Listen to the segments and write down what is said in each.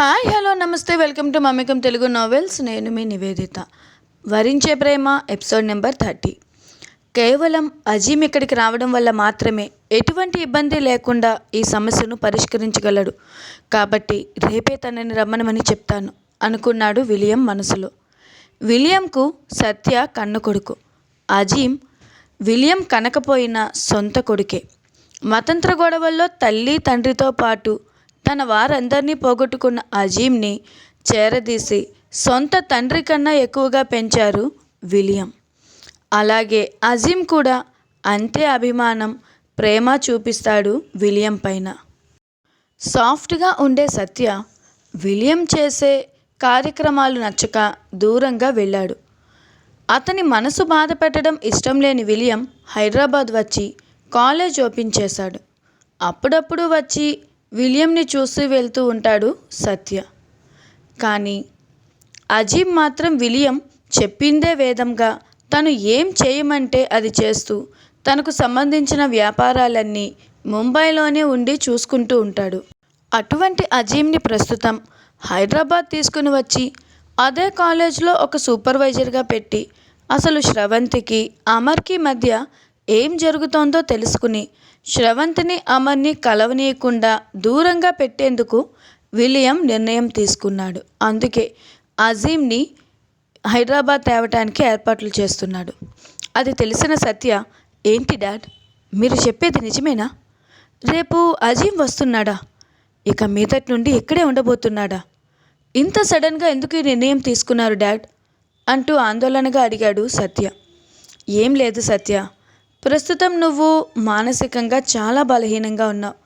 Hi hello namaste welcome to మమికం Telugu novels నేను మీ నివేదిత. వరించే ప్రేమ ఎపిసోడ్ నెంబర్ థర్టీ కేవలం అజీమ్ ఇక్కడికి రావడం వల్ల మాత్రమే ఎటువంటి ఇబ్బంది లేకుండా ఈ సమస్యను పరిష్కరించగలడు. కాబట్టి రేపే తనని రమ్మనమని చెప్తాను అనుకున్నాడు విలియం మనసులో. విలియంకు సత్య కన్న కొడుకు. అజీమ్ విలియం కనకపోయిన సొంత కొడుకే. మతంత్ర గొడవల్లో తల్లి తండ్రితో పాటు తన వారందరినీ పోగొట్టుకున్న అజీమ్ని చేరదీసి సొంత తండ్రి కన్నా ఎక్కువగా పెంచారు విలియం. అలాగే అజీమ్ కూడా అంతే అభిమానం ప్రేమ చూపిస్తాడు విలియం పైన. సాఫ్ట్గా ఉండే సత్య విలియం చేసే కార్యక్రమాలు నచ్చక దూరంగా వెళ్ళాడు. అతని మనసు బాధ పెట్టడం ఇష్టం లేని విలియం హైదరాబాద్ వచ్చి కాలేజ్ ఓపెన్ చేశాడు. అప్పుడప్పుడు వచ్చి విలియంని చూసి వెళ్తూ ఉంటాడు సత్య. కానీ అజీబ్ మాత్రం విలియం చెప్పిందే వేదంగా. తను ఏం చేయమంటే అది చేస్తూ తనకు సంబంధించిన వ్యాపారాలన్నీ ముంబైలోనే ఉండి చూసుకుంటూ ఉంటాడు. అటువంటి అజీమ్ని ప్రస్తుతం హైదరాబాద్ తీసుకుని వచ్చి అదే కాలేజ్లో ఒక సూపర్వైజర్గా పెట్టి అసలు శ్రవంతికి అమర్కి మధ్య ఏం జరుగుతోందో తెలుసుకుని శ్రవంతిని అమర్ని కలవనీయకుండా దూరంగా పెట్టేందుకు విలియం నిర్ణయం తీసుకున్నాడు. అందుకే అజీమ్ని హైదరాబాద్ తేవటానికి ఏర్పాట్లు చేస్తున్నాడు. అది తెలిసిన సత్య ఏంటి డాడ్? మీరు చెప్పేది నిజమేనా? రేపు అజీమ్ వస్తున్నాడా? ఇక మీదటి నుండి ఇక్కడే ఉండబోతున్నాడా? ఇంత సడన్గా ఎందుకు ఈ నిర్ణయం తీసుకున్నారు డాడ్? అంటూ ఆందోళనగా అడిగాడు సత్య. ఏం లేదు సత్య. ప్రస్తుతం నువ్వు మానసికంగా చాలా బలహీనంగా ఉన్నావు.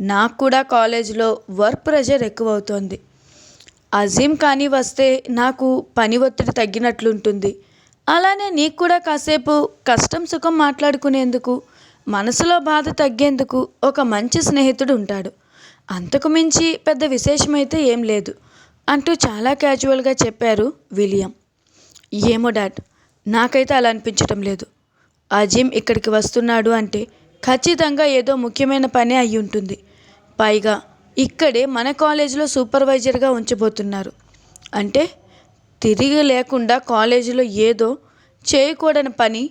నాకు కూడా కాలేజీలో వర్క్ ప్రెషర్ ఎక్కువ అవుతోంది అజీమ్ కానీ వస్తే నాకు పని ఒత్తిడి తగ్గినట్లుంటుంది. అలానే నీకు కూడా కాసేపు కష్టం సుఖం మాట్లాడుకునేందుకు మనసులో బాధ తగ్గేందుకు ఒక మంచి స్నేహితుడు ఉంటాడు. అంతకు మించి పెద్ద విశేషమైతే ఏం లేదు అంటూ చాలా క్యాజువల్గా చెప్పారు విలియం. ఏమో డాడ్ నాకైతే అలా అనిపించటం లేదు. అజీమ్ ఇక్కడికి వస్తున్నాడు అంటే ఖచ్చితంగా ఏదో ముఖ్యమైన పని అయి ఉంటుంది. పైగా ఇక్కడే మన కాలేజీలో సూపర్వైజర్గా ఉంచబోతున్నారు. అంటే తిరిగి లేకుండా కాలేజీలో ఏదో చేయకూడని పని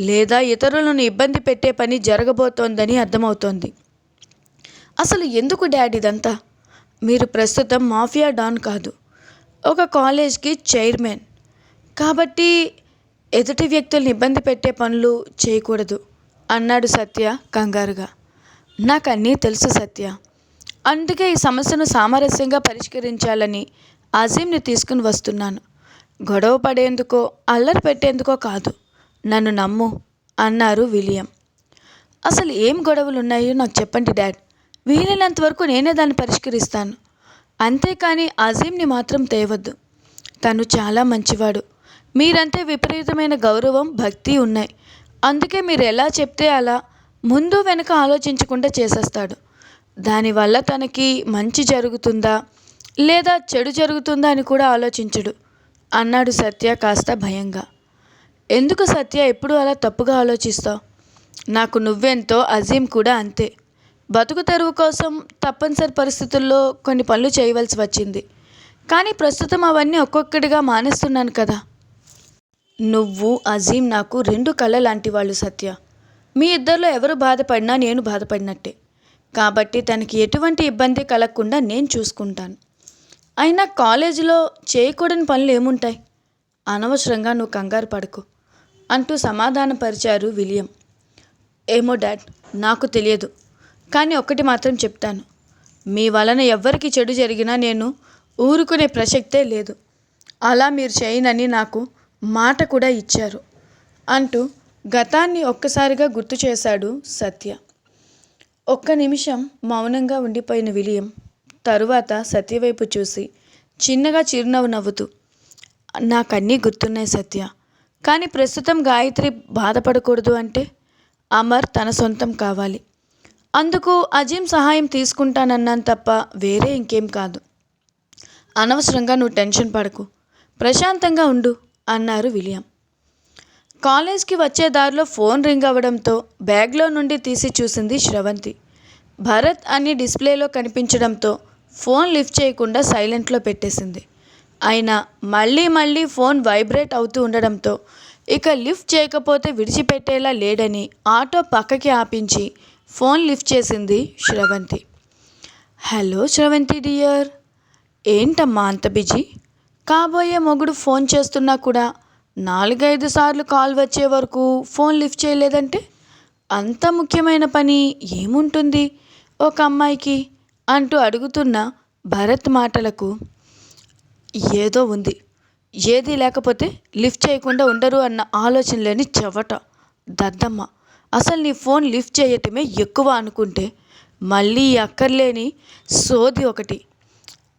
లేదా ఇతరులను ఇబ్బంది పెట్టే పని జరగబోతోందని అర్థమవుతోంది. అసలు ఎందుకు డాడీ ఇదంతా? మీరు ప్రస్తుతం మాఫియా డాన్ కాదు. ఒక కాలేజ్కి చైర్మన్. కాబట్టి ఎదుటి వ్యక్తుల్ని ఇబ్బంది పెట్టే పనులు చేయకూడదు అన్నాడు సత్య కంగారుగా. నాకు అన్నీ తెలుసు సత్య. అందుకే ఈ సమస్యను సామరస్యంగా పరిష్కరించాలని అజీమ్ని తీసుకుని వస్తున్నాను. గొడవ పడేందుకో అల్లరి పెట్టేందుకో కాదు నన్ను నమ్ము అన్నారు విలియం. అసలు ఏం గొడవలు ఉన్నాయో నాకు చెప్పండి డాడ్. వీలైనంత వరకు నేనే దాన్ని పరిష్కరిస్తాను. అంతేకాని అజీమ్ని మాత్రం తేవద్దు. తను చాలా మంచివాడు. మీరంటే విపరీతమైన గౌరవం భక్తి ఉన్నాయి. అందుకే మీరు ఎలా చెప్తే అలా ముందు వెనక ఆలోచించకుండా చేసేస్తాడు. దానివల్ల తనకి మంచి జరుగుతుందా? లేదా చెడు జరుగుతుందా అని కూడా ఆలోచించడు. అన్నాడు సత్య కాస్త భయంగా. ఎందుకు సత్య ఎప్పుడు అలా తప్పుగా ఆలోచిస్తావు? నాకు నువ్వెంతో అజీమ్ కూడా అంతే. బతుకు తెరువు కోసం తప్పనిసరి పరిస్థితుల్లో కొన్ని పనులు చేయవలసి వచ్చింది. కానీ ప్రస్తుతం అవన్నీ ఒక్కొక్కటిగా మానేస్తున్నాను కదా. నువ్వు అజీమ్ నాకు రెండు కళ్ళ లాంటి వాళ్ళు సత్య. మీ ఇద్దరిలో ఎవరు బాధపడినా నేను బాధపడినట్టే. కాబట్టి తనకి ఎటువంటి ఇబ్బంది కలగకుండా నేను చూసుకుంటాను. అయినా కాలేజీలో చేయకూడని పనులు ఏముంటాయి? అనవసరంగా నువ్వు కంగారు పడకు అంటూ సమాధానపరిచారు విలియం. ఏమో డాడ్ నాకు తెలియదు కానీ ఒకటి మాత్రం చెప్తాను. మీ వలన ఎవ్వరికి చెడు జరిగినా నేను ఊరుకునే ప్రసక్తే లేదు. అలా మీరు చేయనని నాకు మాట కూడా ఇచ్చారు. అంటూ గతాన్ని ఒక్కసారిగా గుర్తు చేశాడు సత్య. ఒక్క నిమిషం మౌనంగా ఉండిపోయిన విలియం తరువాత సత్యవైపు చూసి చిన్నగా చిరునవ్వు నవ్వుతూ నాకన్నీ గుర్తున్నాయి సత్య. కానీ ప్రస్తుతం గాయత్రి బాధపడకూడదు అంటే అమర్ తన సొంతం కావాలి. అందుకు అజీం సహాయం తీసుకుంటానన్నాను తప్ప వేరే ఇంకేం కాదు. అనవసరంగా నువ్వు టెన్షన్ పడకు. ప్రశాంతంగా ఉండు. అన్నారు విలియం. కాలేజ్కి వచ్చే దారిలో ఫోన్ రింగ్ అవ్వడంతో బ్యాగ్లో నుండి తీసి చూసింది శ్రవంతి. భరత్ అని డిస్ప్లేలో కనిపించడంతో ఫోన్ లిఫ్ట్ చేయకుండా సైలెంట్లో పెట్టేసింది. అయినా మళ్ళీ మళ్ళీ ఫోన్ వైబ్రేట్ అవుతూ ఉండడంతో ఇక లిఫ్ట్ చేయకపోతే విడిచిపెట్టేలా లేడని ఆటో పక్కకి ఆపించి ఫోన్ లిఫ్ట్ చేసింది శ్రవంతి. హలో శ్రవంతి డియర్ ఏంటమ్మా అంత బిజీ? కాబోయే మొగుడు ఫోన్ చేస్తున్నా కూడా నాలుగైదు సార్లు కాల్ వచ్చే వరకు ఫోన్ లిఫ్ట్ చేయలేదంటే అంత ముఖ్యమైన పని ఏముంటుంది? ఒక అమ్మాయికి అంటూ అడుగుతున్న భరత్ మాటలకు ఏదో ఉంది. ఏది లేకపోతే లిఫ్ట్ చేయకుండా ఉండరు అన్న ఆలోచన లేని చెవట. దద్దమ్మ అసలు నీ ఫోన్ లిఫ్ట్ చేయటమే ఎక్కువ అనుకుంటే మళ్ళీ అక్కర్లేని సోది ఒకటి.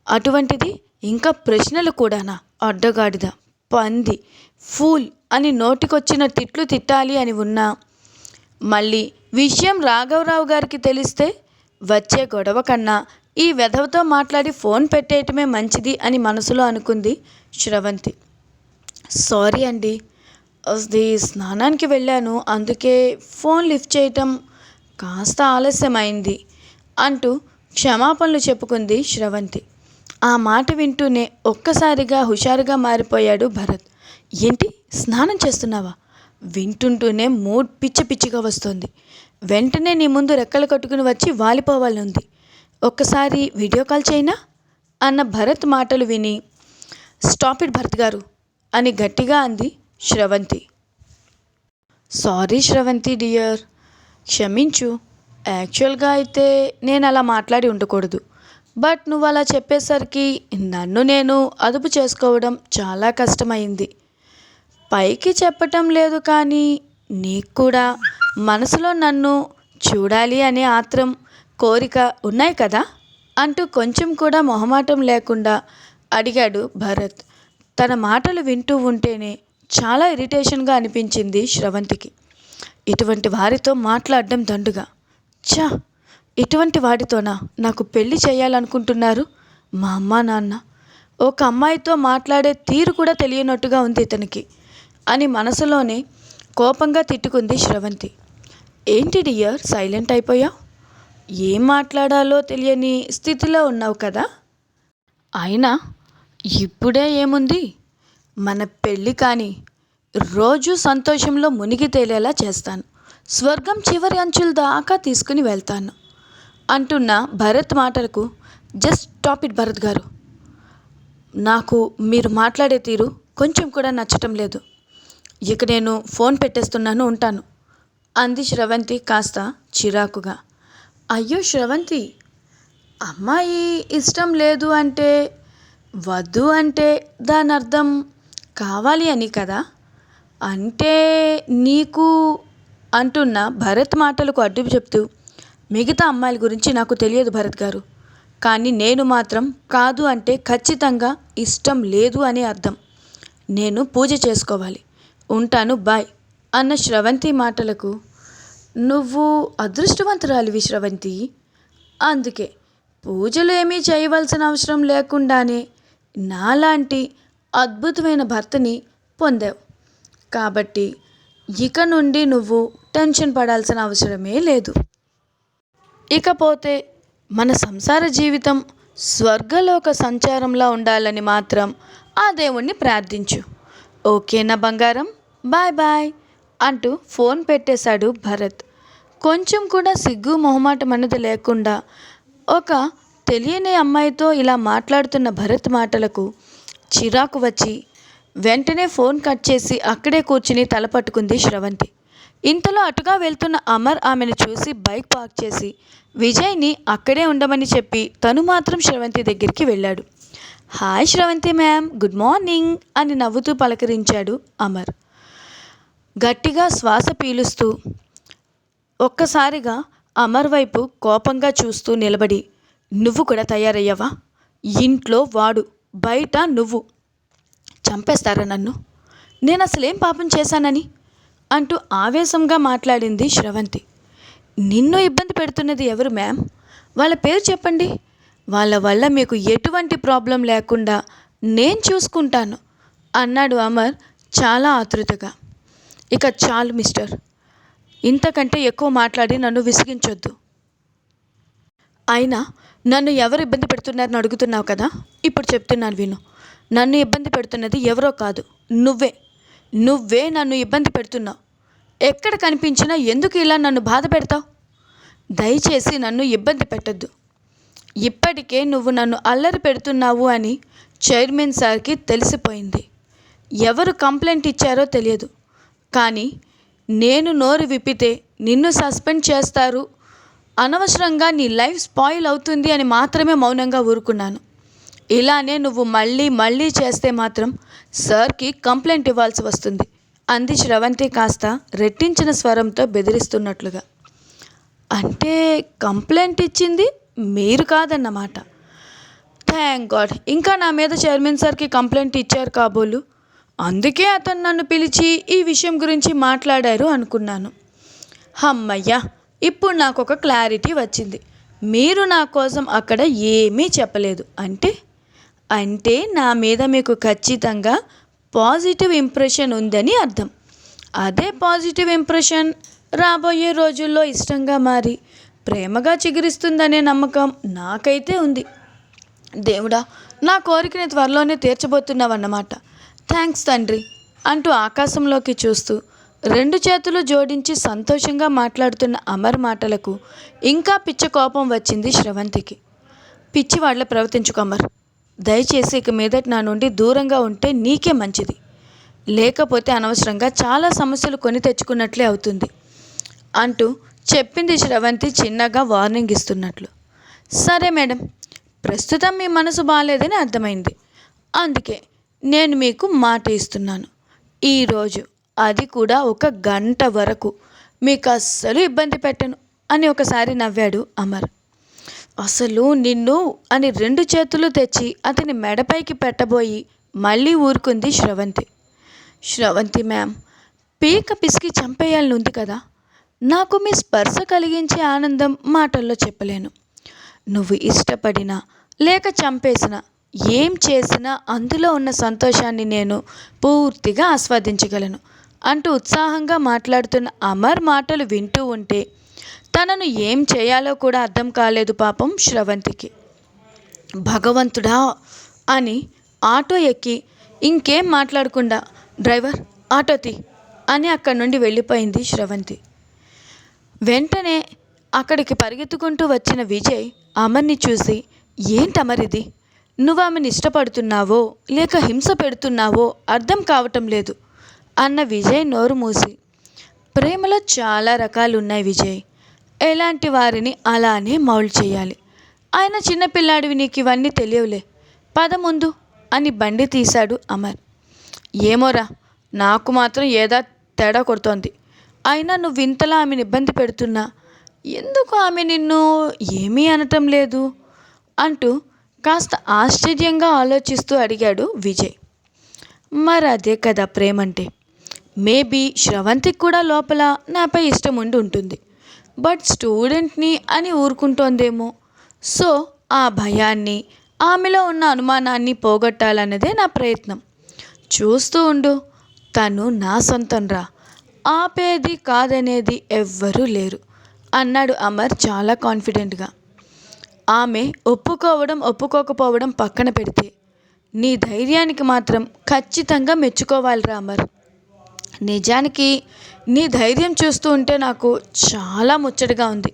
అటువంటిది ఇంకా ప్రశ్నలు కూడానా? అడ్డగాడిద. పంది. ఫూల్ అని నోటికొచ్చిన తిట్లు తిట్టాలి అని ఉన్నా. మళ్ళీ విషయం రాఘవరావు గారికి తెలిస్తే వచ్చే గొడవ కన్నా ఈ వెధవతో మాట్లాడి ఫోన్ పెట్టేయటమే మంచిది అని మనసులో అనుకుంది శ్రవంతి. సారీ అండి. అది స్నానానికి వెళ్ళాను. అందుకే ఫోన్ లిఫ్ట్ చేయటం కాస్త ఆలస్యమైంది అంటూ క్షమాపణలు చెప్పుకుంది శ్రవంతి. ఆ మాట వింటూనే ఒక్కసారిగా హుషారుగా మారిపోయాడు భరత్. ఏంటి? స్నానం చేస్తున్నావా? వింటుంటూనే మూడ్ పిచ్చి పిచ్చిగా వస్తుంది. వెంటనే నీ ముందు రెక్కలు కట్టుకుని వచ్చి వాలిపోవాలనుంది. ఒక్కసారి వీడియో కాల్ చేయనా? అన్న భరత్ మాటలు విని స్టాప్ ఇట్ భరత్ గారు అని గట్టిగా అంది శ్రవంతి. సారీ శ్రవంతి డియర్ క్షమించు. యాక్చువల్గా అయితే నేను అలా మాట్లాడి ఉండకూడదు. బట్ నువ్వు అలా చెప్పేసరికి నన్ను నేను అదుపు చేసుకోవడం చాలా కష్టమైంది. పైకి చెప్పటం లేదు కానీ నీకు కూడా మనసులో నన్ను చూడాలి అనే ఆత్రం కోరిక ఉన్నాయి కదా? అంటూ కొంచెం కూడా మొహమాటం లేకుండా అడిగాడు భరత్. తన మాటలు వింటూ ఉంటేనే చాలా ఇరిటేషన్గా అనిపించింది శ్రవంతికి. ఇటువంటి వారితో మాట్లాడడం దండుగా. ఛా! ఇటువంటి వాడితోనా నాకు పెళ్ళి చేయాలనుకుంటున్నారు? మా అమ్మ నాన్న. ఒక అమ్మాయితో మాట్లాడే తీరు కూడా తెలియనట్టుగా ఉంది ఇతనికి. అని మనసులోనే కోపంగా తిట్టుకుంది శ్రవంతి. ఏంటి డియర్ సైలెంట్ అయిపోయావు? ఏం మాట్లాడాలో తెలియని స్థితిలో ఉన్నావు కదా? అయినా ఇప్పుడే ఏముంది? మన పెళ్ళి కానీ రోజు సంతోషంలో మునిగి తేలేలా చేస్తాను. స్వర్గం చివరి అంచుల దాకా తీసుకుని వెళ్తాను. అంటున్న భరత్ మాటలకు జస్ట్ టాప్ ఇట్ భరత్ గారు. నాకు మీరు మాట్లాడే తీరు కొంచెం కూడా నచ్చటం లేదు. ఇక నేను ఫోన్ పెట్టేస్తున్నాను ఉంటాను అంది శ్రవంతి కాస్త చిరాకుగా. అయ్యో శ్రవంతి అమ్మాయి ఇష్టం లేదు అంటే వద్దు అంటే దాని అర్థం కావాలి అని కదా? అంటే నీకు అంటున్న భరత్ మాటలకు అడ్డు చెప్తూ మిగతా అమ్మాయిల గురించి నాకు తెలియదు భరత్ గారు. కానీ నేను మాత్రం కాదు అంటే ఖచ్చితంగా ఇష్టం లేదు అని అర్థం. నేను పూజ చేసుకోవాలి. ఉంటాను బాయ్ అన్న శ్రవంతి మాటలకు. నువ్వు అదృష్టవంతురాలివి శ్రవంతి. అందుకే పూజలు ఏమీ చేయవలసిన అవసరం లేకుండానే నాలాంటి అద్భుతమైన భర్తని పొందావు. కాబట్టి ఇక నుండి నువ్వు టెన్షన్ పడాల్సిన అవసరమే లేదు. ఇకపోతే మన సంసార జీవితం స్వర్గలోక సంచారంలా ఉండాలని మాత్రం ఆ దేవుణ్ణి ప్రార్థించు. ఓకేనా బంగారం? బాయ్ బాయ్ అంటూ ఫోన్ పెట్టేశాడు భరత్. కొంచెం కూడా సిగ్గు మొహమాటం అన్నది లేకుండా ఒక తెలియని అమ్మాయితో ఇలా మాట్లాడుతున్న భరత్ మాటలకు చిరాకు వచ్చి వెంటనే ఫోన్ కట్ చేసి అక్కడే కూర్చుని తల పట్టుకుంది శ్రవంతి. ఇంతలో అటుగా వెళ్తున్న అమర్ ఆమెను చూసి బైక్ పార్క్ చేసి విజయ్ని అక్కడే ఉండమని చెప్పి తను మాత్రం శ్రవంతి దగ్గరికి వెళ్ళాడు. Hi Sravanthi ma'am good morning అని నవ్వుతూ పలకరించాడు అమర్. గట్టిగా శ్వాస పీలుస్తూ ఒక్కసారిగా అమర్ వైపు కోపంగా చూస్తూ నిలబడి నువ్వు కూడా తయారయ్యావా? ఇంట్లో వాడు బయట నువ్వు. చంపేస్తారా నన్ను? నేను అసలేం పాపం చేశానని? అంటూ ఆవేశంగా మాట్లాడింది శ్రవంతి. నిన్ను ఇబ్బంది పెడుతున్నది ఎవరు మ్యామ్? వాళ్ళ పేరు చెప్పండి. వాళ్ళ వల్ల మీకు ఎటువంటి ప్రాబ్లం లేకుండా నేను చూసుకుంటాను అన్నాడు అమర్ చాలా ఆతృతగా. ఇక చాలు మిస్టర్. ఇంతకంటే ఎక్కువ మాట్లాడి నన్ను విసిగించొద్దు. అయినా నన్ను ఎవరు ఇబ్బంది పెడుతున్నారని అడుగుతున్నావు కదా? ఇప్పుడు చెప్తున్నాను విను. నన్ను ఇబ్బంది పెడుతున్నది ఎవరో కాదు నువ్వే. నువ్వే నన్ను ఇబ్బంది పెడుతున్నావు. ఎక్కడ కనిపించినా ఎందుకు ఇలా నన్ను బాధ పెడతావు? దయచేసి నన్ను ఇబ్బంది పెట్టద్దు. ఇప్పటికే నువ్వు నన్ను అల్లరి పెడుతున్నావు అని చైర్మన్ సార్కి తెలిసిపోయింది. ఎవరు కంప్లైంట్ ఇచ్చారో తెలియదు. కానీ నేను నోరు విప్పితే నిన్ను సస్పెండ్ చేస్తారు. అనవసరంగా నీ లైఫ్ స్పాయిల్ అవుతుంది అని మాత్రమే మౌనంగా ఊరుకున్నాను. ఇలానే నువ్వు మళ్ళీ మళ్ళీ చేస్తే మాత్రం సార్కి కంప్లైంట్ ఇవ్వాల్సి వస్తుంది. అంది శ్రవంతి కాస్త రెట్టించిన స్వరంతో బెదిరిస్తున్నట్లుగా. అంటే కంప్లైంట్ ఇచ్చింది మీరు కాదన్నమాట. Thank God. ఇంకా నా మీద చైర్మన్ సార్కి కంప్లైంట్ ఇచ్చారు కాబోలు. అందుకే అతను నన్ను పిలిచి ఈ విషయం గురించి మాట్లాడారు అనుకున్నాను. హమ్మయ్యా ఇప్పుడు నాకు ఒక క్లారిటీ వచ్చింది. మీరు నా కోసం అక్కడ ఏమీ చెప్పలేదు. అంటే? అంటే నా మీద మీకు ఖచ్చితంగా పాజిటివ్ ఇంప్రెషన్ ఉందని అర్థం. అదే పాజిటివ్ ఇంప్రెషన్ రాబోయే రోజుల్లో ఇష్టంగా మారి ప్రేమగా చిగురిస్తుందనే నమ్మకం నాకైతే ఉంది. దేవుడా నా కోరికని త్వరలోనే తీర్చబోతున్నావన్నమాట. థ్యాంక్స్ తండ్రి అంటూ ఆకాశంలోకి చూస్తూ రెండు చేతులు జోడించి సంతోషంగా మాట్లాడుతున్న అమర్ మాటలకు ఇంకా పిచ్చ కోపం వచ్చింది శ్రవంతికి. పిచ్చి వాళ్ళ ప్రవర్తించుకు అమర్. దయచేసి ఇక మీదట నా నుండి దూరంగా ఉంటే నీకే మంచిది. లేకపోతే అనవసరంగా చాలా సమస్యలు కొని తెచ్చుకున్నట్లే అవుతుంది. అంటూ చెప్పింది శ్రవంతి చిన్నగా వార్నింగ్ ఇస్తున్నట్లు. సరే మేడం ప్రస్తుతం మీ మనసు బాగాలేదని అర్థమైంది. అందుకే నేను మీకు మాట ఇస్తున్నాను. ఈరోజు అది కూడా ఒక గంట వరకు మీకు అస్సలు ఇబ్బంది పెట్టను అని ఒకసారి నవ్వాడు అమర్. అసలు నిన్ను అని రెండు చేతులు తెచ్చి అతని మెడపైకి పెట్టబోయి మళ్ళీ ఊరుకుంది శ్రవంతి. శ్రవంతి మ్యామ్ పీక పిసికి చంపేయాలని ఉంది కదా. నాకు మీ స్పర్శ కలిగించే ఆనందం మాటల్లో చెప్పలేను. నువ్వు ఇష్టపడినా లేక చంపేసినా ఏం చేసినా అందులో ఉన్న సంతోషాన్ని నేను పూర్తిగా ఆస్వాదించగలను అంటూ ఉత్సాహంగా మాట్లాడుతున్న అమర్ మాటలు వింటూ ఉంటే తనను ఏం చేయాలో కూడా అర్థం కాలేదు పాపం శ్రవంతికి. భగవంతుడా అని ఆటో ఎక్కి ఇంకేం మాట్లాడకుండా డ్రైవర్ ఆటో తీ అని అక్కడి నుండి వెళ్ళిపోయింది శ్రవంతి. వెంటనే అక్కడికి పరిగెత్తుకుంటూ వచ్చిన విజయ్ అమర్ని చూసి ఏంటమరిది నువ్వు ఆమెను ఇష్టపడుతున్నావో లేక హింస పెడుతున్నావో అర్థం కావటం లేదు అన్న విజయ్ నోరు మూసి ప్రేమలో చాలా రకాలు ఉన్నాయి విజయ్. ఎలాంటి వారిని అలానే మౌల్డ్ చేయాలి. ఆయన చిన్నపిల్లాడివి నీకు ఇవన్నీ తెలియవులే. పద ముందు అని బండి తీశాడు అమర్. ఏమోరా నాకు మాత్రం ఏదా తేడా కొడుతోంది. అయినా నువ్వు ఇంతలా ఆమెను ఇబ్బంది పెడుతున్నా. ఎందుకు ఆమె నిన్ను ఏమీ అనటం లేదు? అంటూ కాస్త ఆశ్చర్యంగా ఆలోచిస్తూ అడిగాడు విజయ్. మరి అదే కదా ప్రేమంటే. మేబీ శ్రవంతికి కూడా లోపల నాపై ఇష్టం ఉండి ఉంటుంది. బట్ స్టూడెంట్ని అని ఊరుకుంటోందేమో. సో ఆ భయాన్ని ఆమెలో ఉన్న అనుమానాన్ని పోగొట్టాలన్నదే నా ప్రయత్నం. చూస్తూ ఉండు తను నా సొంతంరా. ఆపేది కాదనేది ఎవ్వరూ లేరు అన్నాడు అమర్ చాలా కాన్ఫిడెంట్గా. ఆమె ఒప్పుకోవడం ఒప్పుకోకపోవడం పక్కన పెడితే నీ ధైర్యానికి మాత్రం ఖచ్చితంగా మెచ్చుకోవాలిరా అమర్. నిజానికి నీ ధైర్యం చూస్తూ ఉంటే నాకు చాలా ముచ్చటగా ఉంది.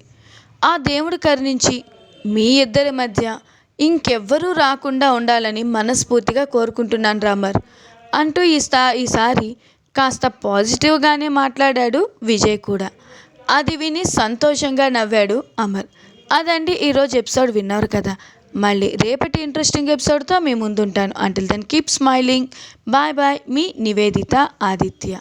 ఆ దేవుడు కరుణించి మీ ఇద్దరి మధ్య ఇంకెవ్వరూ రాకుండా ఉండాలని మనస్ఫూర్తిగా కోరుకుంటున్నాను రామర్ అంటూ ఈ స్థా ఈసారి కాస్త పాజిటివ్గానే మాట్లాడాడు విజయ్ కూడా. అది విని సంతోషంగా నవ్వాడు అమర్. అదండి ఈరోజు ఎపిసోడ్ విన్నారు కదా. మళ్ళీ రేపటి ఇంట్రెస్టింగ్ ఎపిసోడ్తో మీ ముందుంటాను. Until then keep smiling bye bye మీ నివేదిత ఆదిత్య.